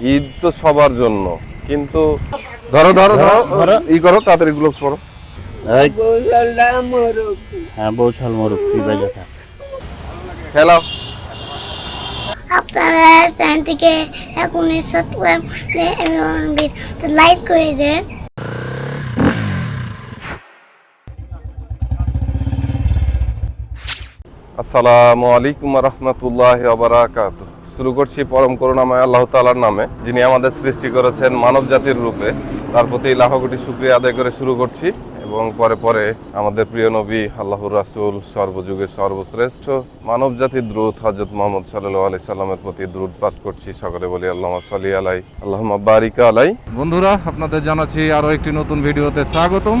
ঈদ তো সবার জন্য কিন্তু ধরো ধরো ধরো। ধরো। ই করো তাড়াতাড়ি গ্লোভস পরো। এই হ্যাঁ বৌছাল মরুক তুই বেজে থাক। খেলাও। আপনারা চ্যানেলটিকে এখনই সাবস্ক্রাইব এবং লাইক করে দেন। আসসালামু আলাইকুম রহমতুল্লাহ আবরাকাত শুরু করছি পরম করুণাময় আল্লাহ তালার নামে যিনি আমাদের সৃষ্টি করেছেন মানব জাতির রূপে। তার প্রতি লাখ কোটি শুক্রিয়া আদায় করে শুরু করছি এবং পরে পরে আমাদের প্রিয় নবী আল্লাহর রাসূল সর্বযুগের সর্বশ্রেষ্ঠ মানব জাতির দ্রুত হজরত মোহাম্মদ সাল্লাহ আলি সাল্লামের প্রতি দ্রুত পাঠ করছি। সকলে বলি আল্লাহ সাল্লি আলাই আল্লাহ বারিকা আলাই। বন্ধুরা আপনাদের জানাচ্ছি আরও একটি নতুন ভিডিওতে স্বাগতম।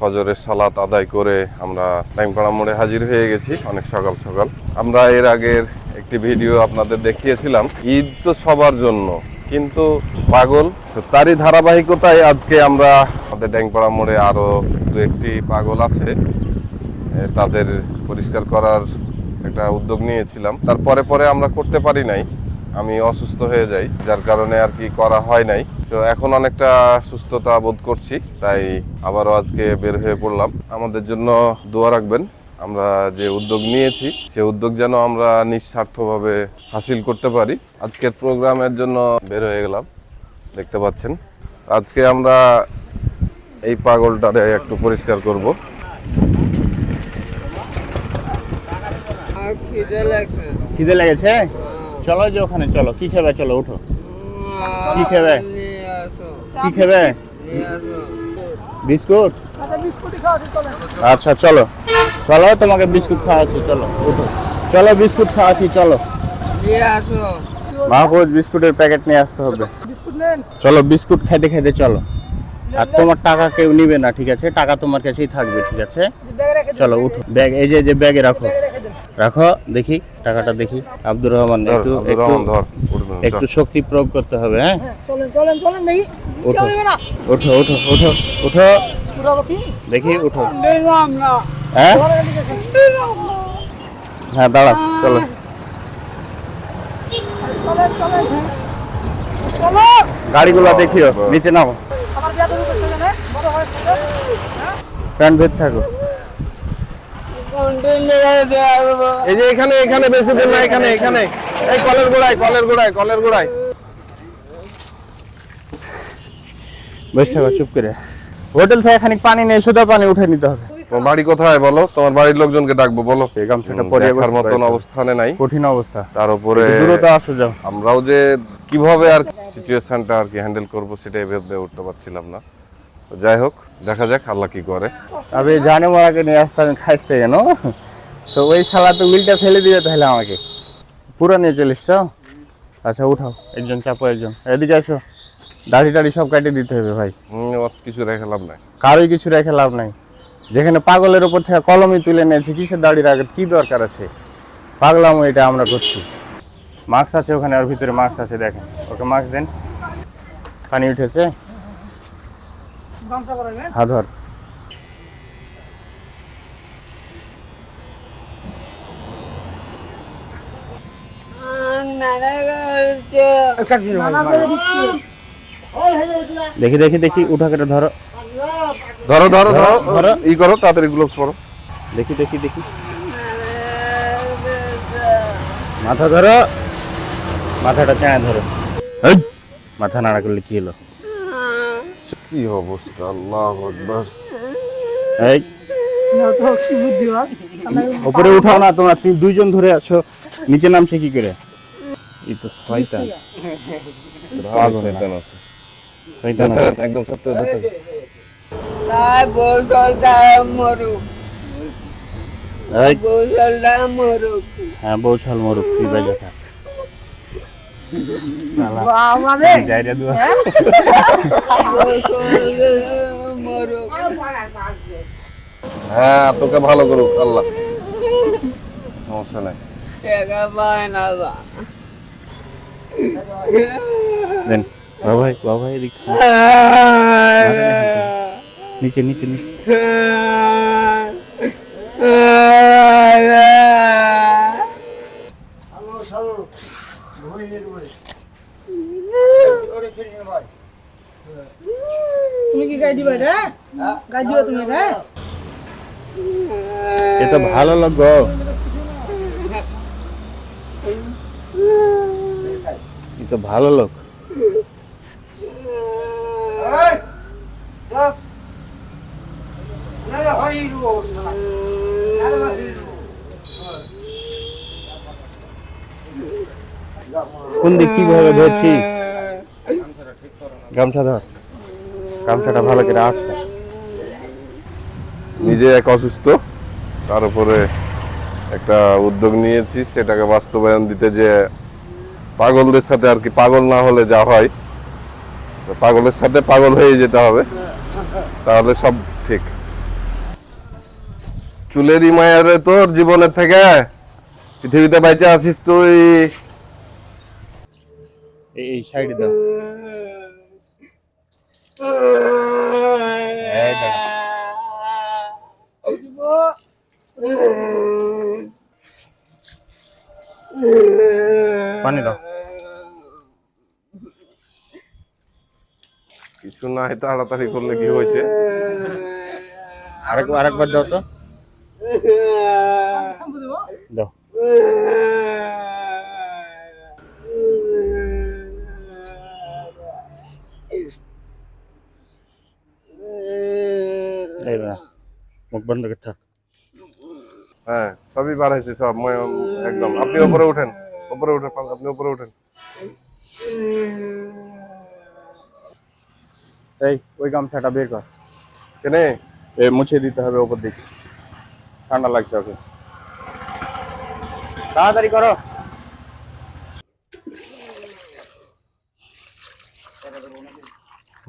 ফজরের সালাত আদায় করে আমরা টাইমপাড়া মোড়ে হাজির হয়ে গেছি অনেক সকাল সকাল। আমরা এর আগের একটি ভিডিও আপনাদের দেখিয়েছিলাম। ঈদ তো সবার জন্য, কিন্তু পাগল তারই ধারাবাহিকতায় আজকে আমরা আমাদের ড্যাংপাড়া মোড়ে আরও দু একটি পাগল আছে। তাদের পরিষ্কার করার একটা উদ্যোগ নিয়েছিলাম। তারপরে পরে আমরা করতে পারি নাই। আমি অসুস্থ হয়ে যাই, যার কারণে আর কি করা হয় নাই। তো এখন অনেকটা সুস্থতা বোধ করছি, তাই আবারও আজকে বের হয়ে পড়লাম। আমাদের জন্য দোয়া রাখবেন। আমরা যে উদ্যোগ নিয়েছি সে উদ্যোগ যেন আমরা নিঃস্বার্থভাবে হাসিল করতে পারি। আজকের প্রোগ্রামের জন্য বের হয়ে গেলাম দেখতে পাচ্ছেন। আজকে আমরা এই পাগলটারে একটু পরিষ্কার করব। খিদে লাগছে। খিদে লেগেছে? চলো যে ওখানে চলো। কি খাবে? চলো উঠো। কি খাবে? কি খাবে? বিস্কুট? আচ্ছা চলো। চলো তোমাকে বিস্কুট খাওয়াচ্ছি চলো উঠো। চলো বিস্কুট খাওয়াচ্ছি চলো। মাহফুজ বিস্কুটের প্যাকেট নিয়ে আসতে হবে। চলো বিস্কুট খাইতে খাইতে চলো। আর তোমার টাকা কেউ নিবে না ঠিক আছে? টাকা তোমার কাছেই থাকবে ঠিক আছে? চলো উঠো। ব্যাগ এই যে যে ব্যাগে রাখো। রাখো দেখি টাকাটা দেখি। আব্দুর রহমান একটু একটু। শক্তি প্রয়োগ করতে হবে হ্যাঁ? চলেন চলেন চলেন দেখি। ওঠো ওঠো ওঠো ওঠো ওঠো দেখি উঠো। দেখলাম না। হ্যাঁ? হ্যাঁ দাঁড়া চলো। গাড়িগুলো দেখিও নিচে নাও হয়েছে প্যান্ট ধরে থাকো। এই যে এখানে এখানে বেশি দিন না এখানে এখানে। এই কলের গোড়ায় কলের গোড়ায় কলের গোড়ায়। বসে থাকো চুপ করে। হোটেল থেকে খানিক পানি নেই শুধু পানি উঠে নিতে হবে। তোমার বাড়ি কোথায় বলো? তোমার বাড়ির লোকজনকে ডাকবো বলো। এই গামছাটা দেখার মতন অবস্থানে নাই। কঠিন অবস্থা। তার উপরে দ্রুত আসো যাও। আমরাও যে কীভাবে আর সিচুয়েশনটা আর কি হ্যান্ডেল করব সেটাই ভেবে উঠতে পারছিলাম না। যাই হোক দেখা যাক আল্লাহ কি করে। আমি জানে মরাকে নিয়ে আসতে আমি খাইতে কেন? তো ওই শালা তো উইলটা ফেলে দিবে তাহলে আমাকে। পুরো নিয়ে চলিস তো? আচ্ছা উঠাও। একজন চাপো একজন। এদিকে আসো। দাড়ি টাড়ি সব কাটিয়ে দিতে হবে ভাই। কিছু রেখে লাভ নাই। কারোই কিছু রেখে লাভ নাই। যেখানে পাগলের ওপর থেকে কলমই তুলে নিয়েছে কিসের দাড়ি রাখে কি দরকার আছে? পাগলাম এটা আমরা করছি। মাস্ক আছে ওখানে ওর ভিতরে মাস্ক আছে দেখেন। ওকে মাস্ক দেন। পানি উঠেছে। গামছা পরাবে হা ধর। নানা করছে নানা করে দিচ্ছি। দেখি দেখি দেখি উঠা কেটে ধরো। ধরো ধরো ধরো। ই করো তাড়াতাড়ি গ্লোভস পরো। দেখি দেখি দেখি। মাথা ধরো। মাথাটা চায় ধরো। মাথা নাড়া করলে কি হলো? কি অবস্থা? আল্লাহ আকবার। এই। উপরে উঠাও না তোমরা তিন দুইজন ধরে আছো। নিচে নামছে কি করে? এই তো শয়তান। শয়তান আছে। শয়তান। একদম সত্য হ্যাঁ বৌছাল মরুক তুই বেজে থাক। মরুক। হ্যাঁ তোকে ভালো করুক আল্লাহ। সমস্যা নাই। দেন। বাবাই। নিচে নিচে নিচে Ah তুমি কি গাই দিবা রে গাই দিবা তুমি রে এ তো ভালো লোক গো এ তো ভালো লোক দিক কীভাবে ধরছিস? গামছা ধর। গামছাটা ভালো করে নিজে এক অসুস্থ তার উপরে একটা উদ্যোগ নিয়েছি সেটাকে বাস্তবায়ন দিতে যে পাগলদের সাথে আর কি পাগল না হলে যা হয় পাগলের সাথে পাগল হয়ে যেতে হবে তাহলে সব ঠিক। চুলেরই মায়ারে তোর জীবনের থেকে পৃথিবীতে বাইচে আসিস তুই। এই সাইডে দাও। পানি দাও। কিছু নাই তাড়াতাড়ি করলে কি হয়েছে? আরেক আরেকবার দাও তো। দাও। বন্ধ করে থাক হ্যাঁ সবই বার হয়েছে সব। মই- একদম। আপনি উপরে উঠেন উপরে উঠেন আপনি উপরে উঠেন। এই ওই গামছাটা বের কর। কেনে? এ মুছে দিতে হবে ওপর দিকে। ঠান্ডা লাগছে ওকে। তাড়াতাড়ি করো।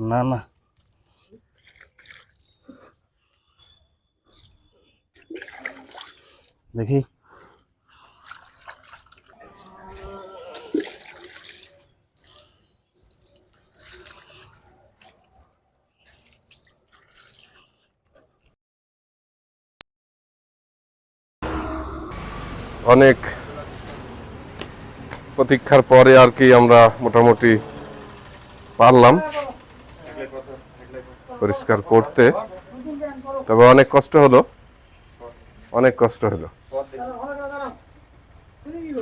না না। দেখি। অনেক প্রতীক্ষার পরে আর কি আমরা মোটামুটি পারলাম পরিষ্কার করতে। তবে অনেক কষ্ট হলো। অনেক কষ্ট হলো। বাড়ি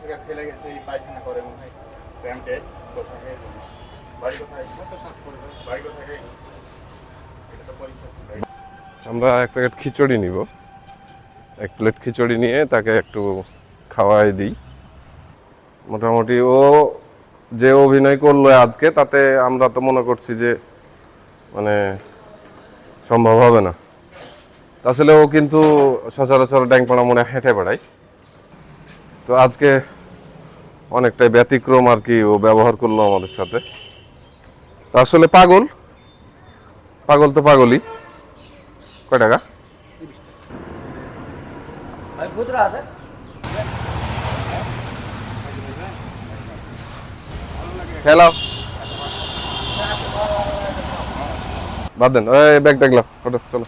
থেকে ফেলে গেছে, এই পায়খানা করে মনে হয়। প্যান্টে বাড়ি কোথায়? বাড়ি কোথায় আমরা এক প্যাকেট খিচুড়ি নিব। এক প্লেট খিচুড়ি নিয়ে তাকে একটু খাওয়াই দিই। মোটামুটি ও যে অভিনয় করল আজকে, তাতে আমরা তো মনে করছি যে মানে সম্ভব হবে না। আসলে ও কিন্তু সচরাচর ড্যাংপাড়া মনে হেঁটে বেড়ায়। তো আজকে অনেকটাই ব্যতিক্রম আর কি ও ব্যবহার করল আমাদের সাথে। তা আসলে পাগল। পাগল তো পাগলই। কয় টাকা? খেলাও। বাদ দেন, ওই ব্যাগ দেখলাম ওটা চলো।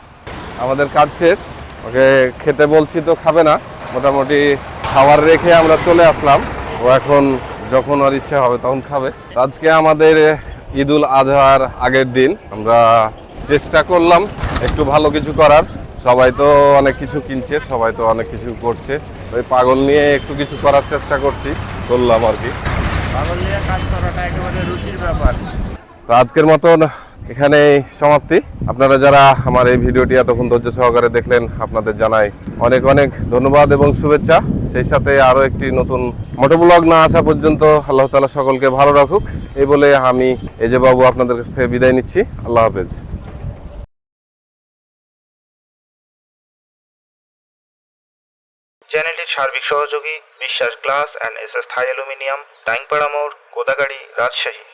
আমাদের কাজ শেষ। ওকে, খেতে বলছি তো খাবে না। মোটামুটি খাবার রেখে আমরা চলে আসলাম। ও এখন যখন ওর ইচ্ছা হবে তখন খাবে। আজকে আমাদের ঈদুল আজহার আগের দিন। আমরা চেষ্টা করলাম একটু ভালো কিছু করার। সবাই তো অনেক কিছু কিনছে, সবাই তো অনেক কিছু করছে। ওই পাগল নিয়ে একটু কিছু করার চেষ্টা করছি, করলাম আর কি। তো আজকের মতন এখানে সমাপ্তি। আপনারা যারা আমার এই ভিডিওটি এতক্ষণ ধৈর্য সহকারে দেখলেন, আপনাদের জানাই অনেক অনেক ধন্যবাদ এবং শুভেচ্ছা। সেই সাথে আরও একটি নতুন মোটোব্লগ না আসা পর্যন্ত আল্লাহ তালা সকলকে ভালো রাখুক। এই বলে আমি এজে বাবু আপনাদের কাছ থেকে বিদায় নিচ্ছি। আল্লাহ হাফেজ। সহযোগী Biswas glass and S S Thai aluminium টাইংপাড়া মোড় কোদাগাড়ি রাজশাহী।